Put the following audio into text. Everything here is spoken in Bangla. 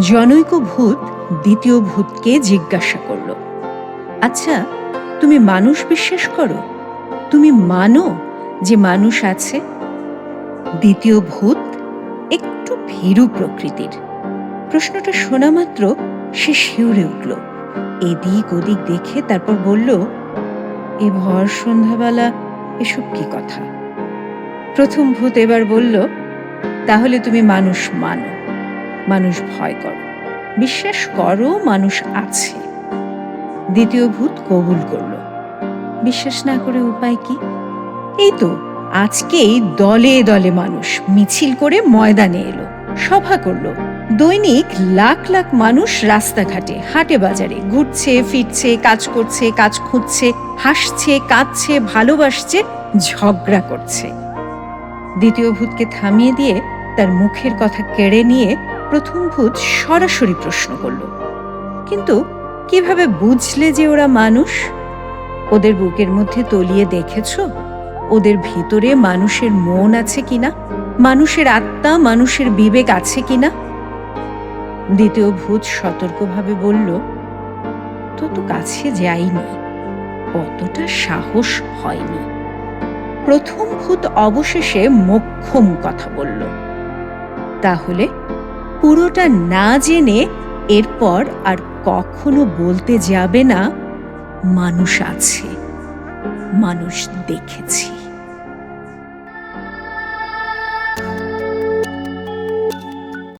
জনৈক ভূত দ্বিতীয় ভূতকে জিজ্ঞাসা করল আচ্ছা তুমি মানুষ বিশ্বাস করো? তুমি মানো যে মানুষ আছে? দ্বিতীয় ভূত একটু ভীরু প্রকৃতির। প্রশ্নটা শোনা মাত্র সে শিউরে উঠল, এদিক ওদিক দেখে তারপর বলল, এ ভর সন্ধ্যাবেলা এসব কি কথা? প্রথম ভূত এবার বলল, তাহলে তুমি মানুষ মানো। মানুষ ভয় করো। বিশ্বাস করো, মানুষ আছে। দ্বিতীয় ভূত কবুল করল। বিশ্বাস না করে উপায় কি? এই তো, আজকেই দলে দলে মানুষ মিছিল করে ময়দানে এলো। সভা করল। দৈনিক লাখ লাখ মানুষ রাস্তাঘাটে, হাটে বাজারে ঘুরছে, ফিরছে, কাজ করছে, কাজ খুঁজছে, হাসছে, কাঁদছে, ভালোবাসছে, ঝগড়া করছে। দ্বিতীয় ভূতকে থামিয়ে দিয়ে তার মুখের কথা কেড়ে নিয়ে প্রথম ভূত সরাসরি প্রশ্ন করল, কিন্তু কীভাবে বুঝলে যে ওরা মানুষ? ওদের বুকের মধ্যে তলিয়ে দেখেছ? ওদের ভিতরে মানুষের মন আছে কিনা? মানুষের আত্মা, মানুষের বিবেক আছে কিনা? দ্বিতীয় ভূত সতর্কভাবে বলল তত কাছে যাইনি, অতটা সাহস হয়নি। প্রথম ভূত অবশেষে মোক্ষম কথা বলল, তাহলে পুরোটা না জেনে এরপর আর কখনো বলতে যাবে না মানুষ আছে মানুষ দেখেছি।